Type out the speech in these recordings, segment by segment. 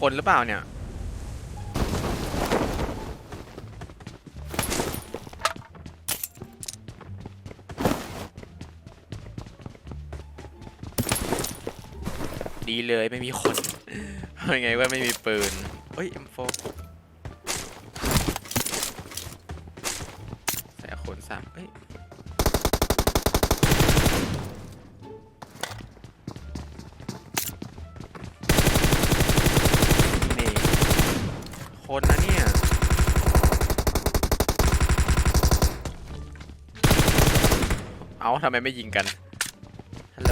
คนหรือเปล่าเนี่ย ดีเลยไม่มีคนยังไงว่าไม่มีปืนเฮ้ย M4 ใส่คนสามเฮ้ย ทำไมไม่ยิงกันฮัลโหล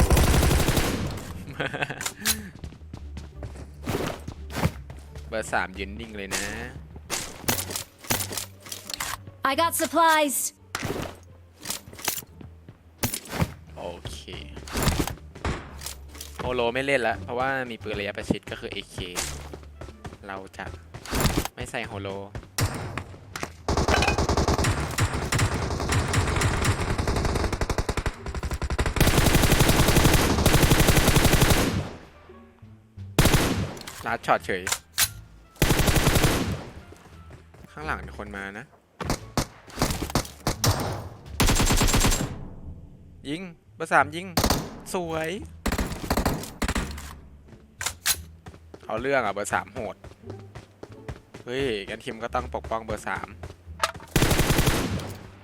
เบอร์สามยืนนิ่งเลยนะ I got supplies. โอเคโฮโลไม่เล่นแล้วเพราะว่ามีปืนระยะประชิดก็คือ AK เราจะไม่ใส่โฮโล ลาดช็อตเฉย ข้างหลังมีคนมานะ ยิงเบอร์สามยิง สวย เอาเรื่องอะเบอร์สามโหด เฮ้ยกันทีมก็ต้องปกป้องเบอร์สาม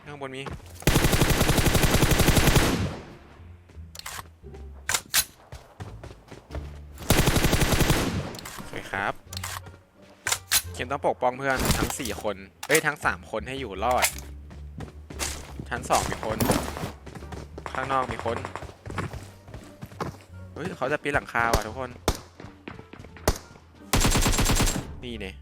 ข้างบนมี ครับเคนต้องปกป้องเพื่อนทั้งสี่คนเอ้ยทั้งสามคนให้อยู่รอด ชั้นสองมีคน ข้างนอกมีคนเฮ้ยเขาจะปีนหลังคาว่ะทุกคน นี่เนี่ย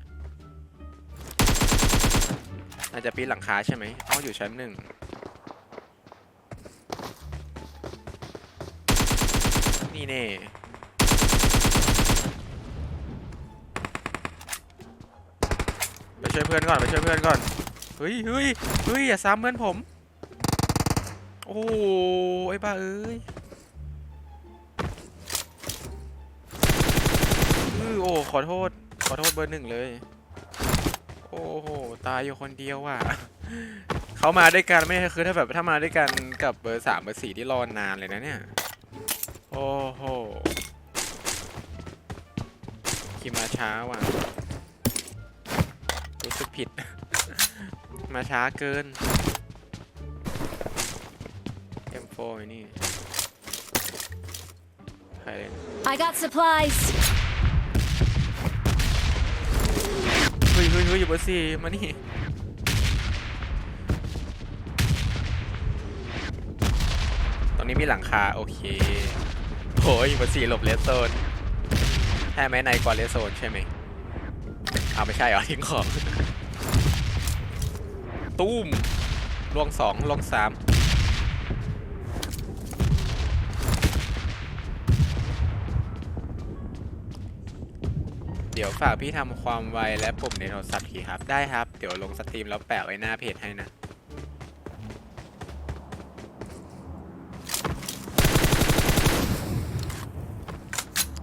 น่าจะปีนหลังคาใช่ไหมเอาอยู่ชั้นหนึ่งนี่เน่ไช่วยเพื่อนก่อนไปช่วยเพื่อนก่อนเฮ้ยเฮ้ยเฮ้ยอย่าซ้ำเพื่อนผม โอ้โหไอ้บ้าเอ้ยอือโอ้ขอโทษ ขอโทษเบอร์หนึ่งเลย โอ้โหตายอยู่คนเดียวว่ะเขามาด้วยกันไม่ใช่คือถ้าแบบถ้ามาด้วยกันกับเบอร์สามเบอร์สี่ที่รอนานเลยนะเนี่ย โอ้โหคิมมาช้าว่ะ สึกผิด มาช้าเกิน M4 ไอ้นี่ ใครเล่น I got supplies. เฮ้ยเฮ้ยเฮ้ยอยู่เบอร์สี่มานี่ตรงนี้มีหลังคา โอเคโอ้ยเบอร์สี่หลบเลสโซนใช่ไหมในกว่าเลสโซนใช่ไหมเอาไม่ใช่เหรอทิ้งของ ตุ้มลวงสองลวงสามเดี๋ยวฝากพี่ทำความไวและปุ่มในโทรศัพท์ทีครับ ได้ครับ เดี๋ยวลงสตรีมแล้วแปะไว้หน้าเพจให้นะ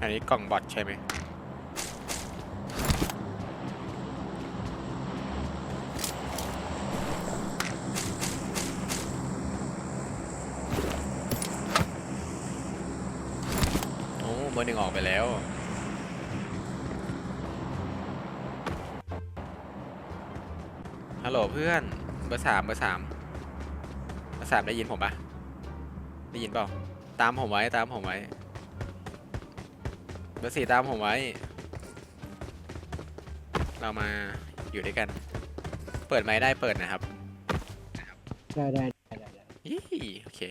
อันนี้กล่องบอทใช่ไหม โอ้เบอร์ หนึ่งออกไปแล้ว ฮัลโหลเพื่อน เบอร์สามเบอร์สามเบอร์สามได้ยินผมปะได้ยินเปล่า ตามผมไว้ตามผมไว้ เบอร์สี่ตามผมไว้ เรามาอยู่ด้วยกัน เปิดไม้ได้เปิดนะครับ ได้ได้ได้ได้ได้ยี่โอเค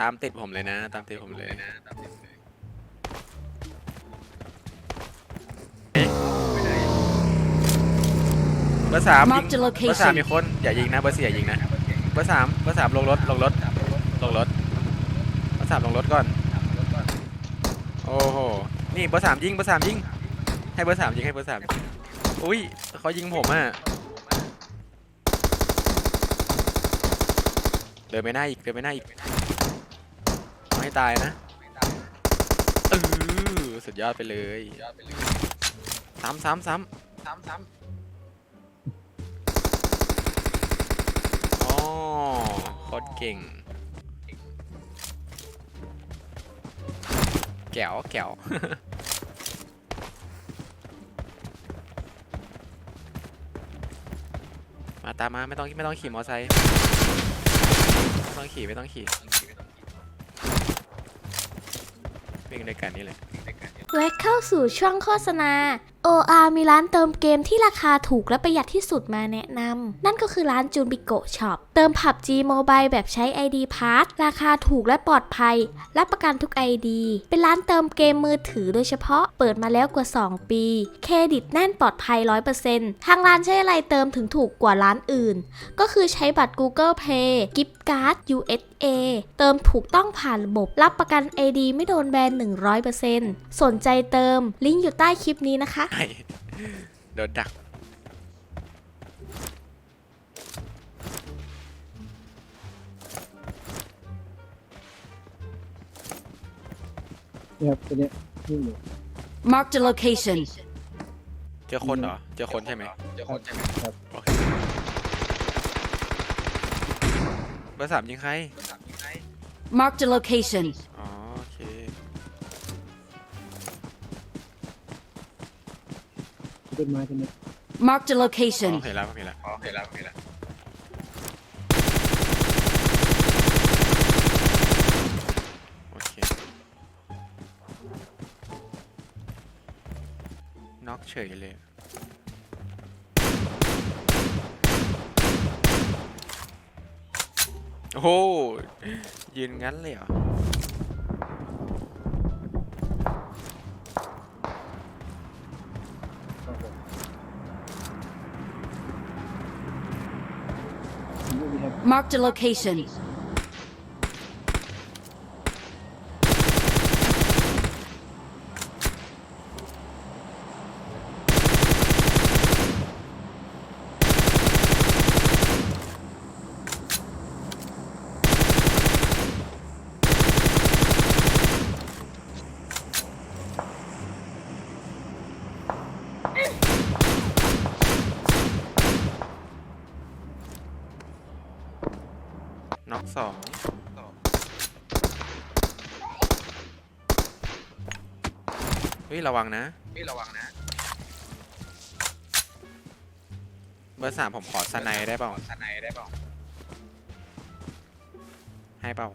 ตามติดผมเลยนะ ตามติดผมเลยนะเบอร์สามยิง Marked a เบอร์สาม location. มีคน อย่ายิงนะ เบอร์สี่อย่ายิงนะ เบอร์สามเบอร์สามลงรถ ลงรถ ลงรถ เบอร์สามลงรถก่อน โอ้โห นี่เบอร์สามยิง เบอร์สามยิง ให้เบอร์สามยิง ให้เบอร์สามยิงอุ้ยเขายิงผมอะดินไปหน้าอีก เดินไปหน้าอีกไม่ ตายนะเออสุดยอดไปเลยซ้ำซ้ำซ้ำซ้ำซ้ำอ๋อโคตรเก่ง แก้วแก้วมาตามมาไม่ต้องไม่ต้องขี่มอไซค์ไม่ต้องขี่ไม่ต้องขี่ วิ่งด้วยกันนี่แหละและเข้าสู่ช่วงโฆษณา OR มีร้านเติมเกมที่ราคาถูกและประหยัดที่สุดมาแนะนำ นั่นก็คือร้านจูนบิโกช็อป เติม PUBG Mobile แบบใช้ ID Pass ราคาถูกและปลอดภัย รับประกันทุก ID เป็นร้านเติมเกมมือถือโดยเฉพาะ เปิดมาแล้วกว่า 2 ปี เครดิตแน่นปลอดภัย 100%ทางร้านใช้อะไรเติมถึงถูกกว่าร้านอื่น ก็คือใช้บัตร Google Pay กิฟต์การ์ด USA เติมถูกต้องผ่านระบบ รับประกัน ID ไม่โดนแบน 100%สนใจเติม ลิงก์อยู่ใต้คลิปนี้นะคะโดนดัก เนี่ยครับตัวเนี้ยนี่หนู Marked a location. เจอคนเหรอ เจอคนใช่ไหมเจอคนใช่ไหมครับ โอเคเบอร์สามยิงใคร Marked a location. ต้นไม้ต้นเนี้ย Marked a อ๋อ location. เห็นแล้วเห็นแล้วอ๋อเห็นแล้วเห็นแล้วโอเคน็อกเฉยเลย โอ้โหยืนงั้นเลยเหรอ Marked a location. น็อกสองเฮ้ยระวังนะเฮ้ยระวังนะ เบอร์สามผมขอสไนได้เปล่าสไนได้เปล่าให้เปล่า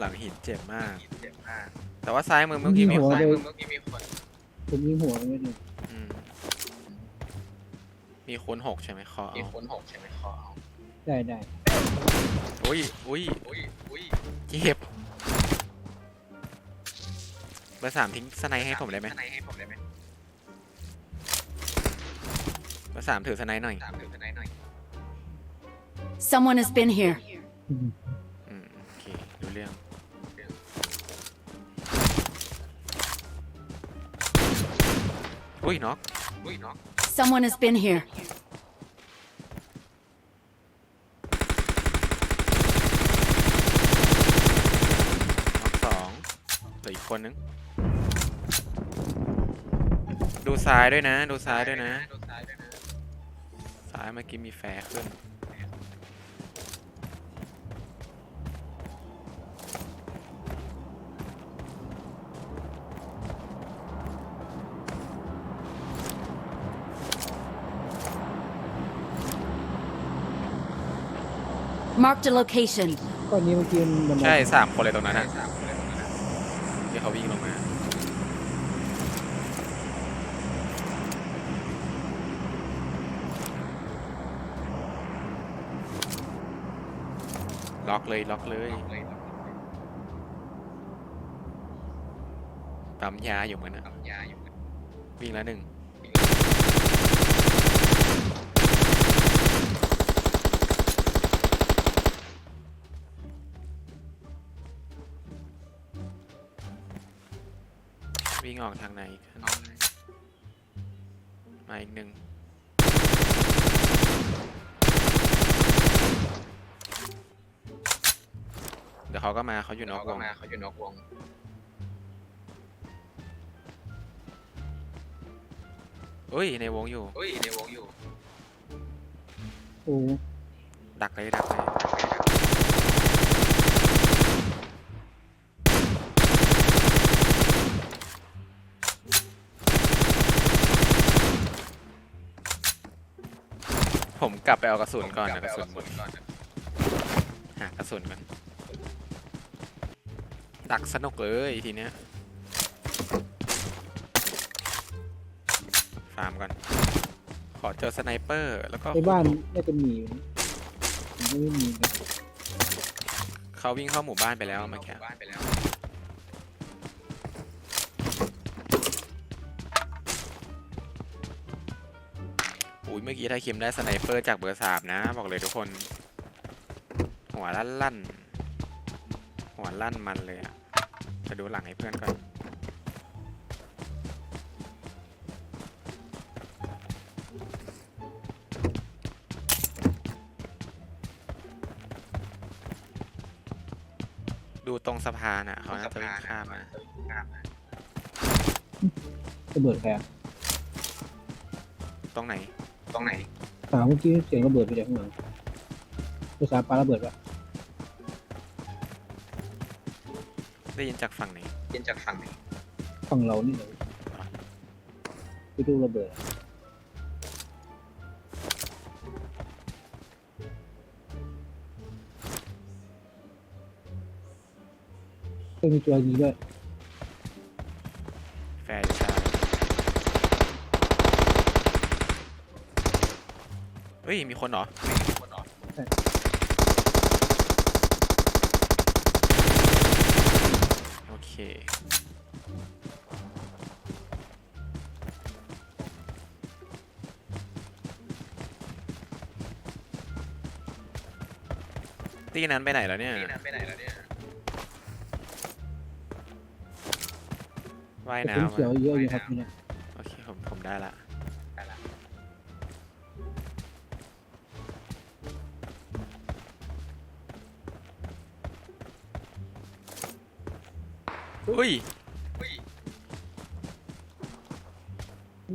หลังหินเจ็บมาก แต่ว่าซ้ายมือเมื่อกี้มีคนผมยิงหัวไปเลยอืมมีคูณหกใช่ไหมขอมีคูณหกใช่ไหมขอได้ได้อุ้ยอุ้ยอุ้ยอุ้ยเจ็บเบอร์สามทิ้งสไนให้ผมได้ไหมสไนให้ผมได้ไหมเบอร์สามถือสไนหน่อยสามถือสไนหน่อย Someone has been here. อืมอืมโอเคดูเรื่อง อุ้ยน็อกอุ้ยน็อก Someone has been here. น็อกสองเหลืออีกคนนึง ดูซ้ายด้วยนะ ดูซ้ายด้วยนะ ซ้ายเมื่อกี้มีแฟร์ขึ้น Marked a location. ก้อนนี้เมื่อกี้มันใช่สามคนเลยตรงนั้นนะที่เขาวิ่งลงมาล็อกเลยล็อกเลยปั๊มยาอยู่เหมือนนะวิ่งแล้วหนึ่ง ออกทางไหนกัน มาอีกหนึ่ง เดี๋ยวเขาก็มาเขาอยู่นอกวงเขาอยู่นอกวง เอ้ย ในวงอยู่เฮ้ยในวงอยู่ โอ้ดักเลยดักเลยผม กลับไปเอากระสุนก่อนนะกระสุนหมดก่อนนะหากระสุนก่อนดักสนุกเลยทีเนี้ยฟาร์มก่อน ขอเจอสไนเปอร์ แล้วก็ในบ้านน่าจะมีอยู่นะผมก็ไม่มีนะเขาวิ่งเข้าหมู่บ้านไปแล้วเมื่อกี้ เมื่อกี้ไทยคิมได้สไนเปอร์จากเบอร์สามนะ บอกเลยทุกคน หัวลั่นลั่นๆหัวลั่นมันเลยอะจะดูหลังให้เพื่อนก่อนดูตรงสะพานอะเขาน่าจะวิ่งข้ามมาข้ามมาระเบิดใครอะตรงไหน ตรงไหนถามเมื่อกี้เสียงระเบิดไปจากข้างหลังภาษาปาระเบิดปะได้ยินจากฝั่งไหนเย็นจากฝั่งไหนฝั่งเรานี่เลยไปดูระเบิดอะก็มีตัวยิงด้วย แฟร์อยู่ใช่เฮ้ย มีคนเหรอคนออกโอเค ตีนั้นไปไหนแล้วเนี่ยนี่นั้นไปไหนแล้วเนี่ยว่ายแต่ผมน้ำเขียวอะเยอะอยู่ครับนี่นะ อุ้ยอุ้ย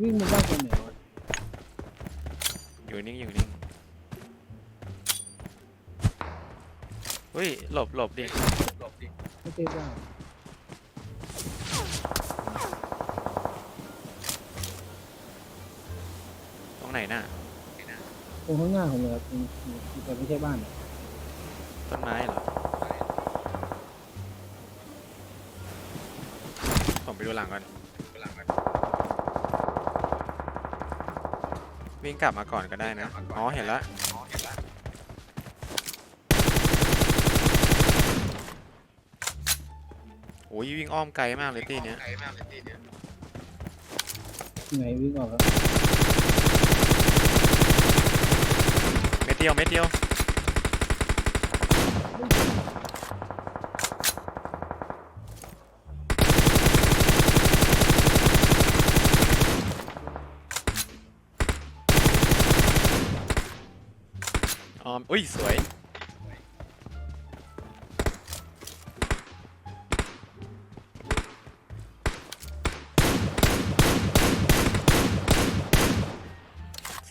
วิ่งมาบ้านตัวไหนวะอยู่นิ่งอยู่นิ่งเฮ้ยหลบหลบดิหลบดิไม่ใช่บ้านตรงไหนน่ะตรงข้างหน้าผมเลยครับอืมอืมแต่ไม่ใช่บ้านอะต้นไม้เหรอ หลังก่อนหลังมันวิ่งกลับมาก่อนก็ได้นะวิ่งกลับมาก่อนอ๋อ เห็นละอ๋อเห็นละโอ้ยวิ่งอ้อมไกลมากเลยตีเนี้ยไกลมากเลยตีเนี้ยไงวิ่งออกครับเม็ดเดียว เม็ดเดียว ออมอุ้ยสวย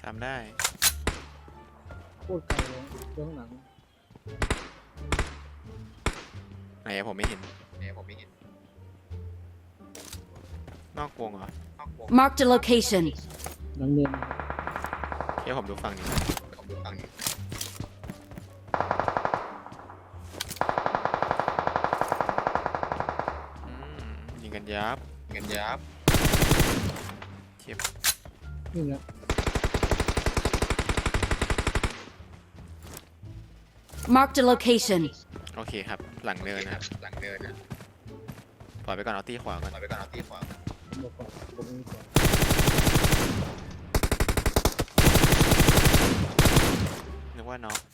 สามได้ โคตรไกลเลยเบื้องหลังไหนอะผมไม่เห็น เนี่ยผมไม่เห็นนอกวงเหรอนอกวง Marked a location. หลังเนินเดี๋ยวผมดูฝั่งนี้ ผมดูฝั่งนี้ กันยับเงินยับเจ็บนี่นะ Marked a location. โอเคครับ หลังเนินนะครับหลังเดินนะปล่อยไปก่อนเอาตีขวาก่อนปล่อยไปก่อนเอาตีขวาผมบอกก่อนผมไม่ก่อนนึกว่าน้องว่าน้อง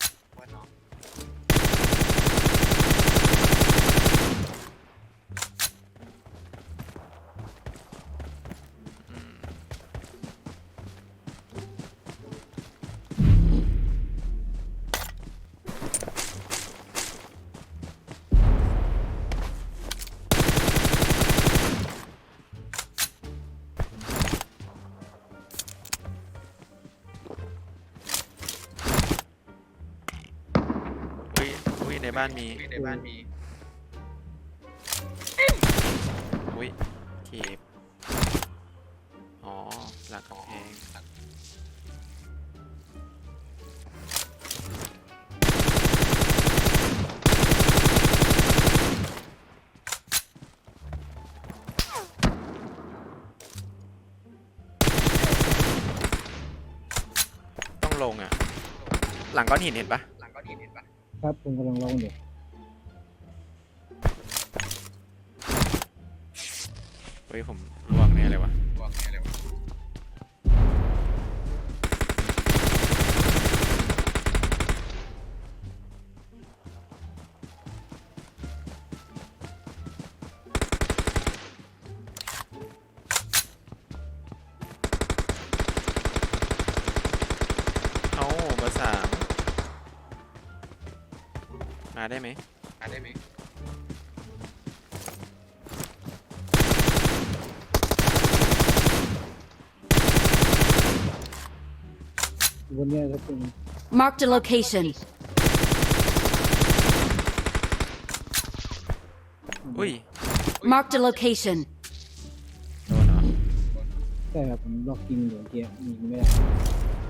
บ้านมีในบ้านมีอุ้ยทีบอ๋อ หลังกำแพงต้องลงอะ หลังก้อนหินเห็นปะ ครับผมกำลังลองอยู่เฮ้ยผมล่วงแน่เลยวะบอกแค่เลยวะ ได้ไหมอ่านได้ไหมบนเนี้ยครับเป็น Marked a location. อุ้ย Marked a location. โดนเหรอ ใช่ครับผมล็อกยิงอยู่เมื่อกี้ยิงไม่ได้อืมยอด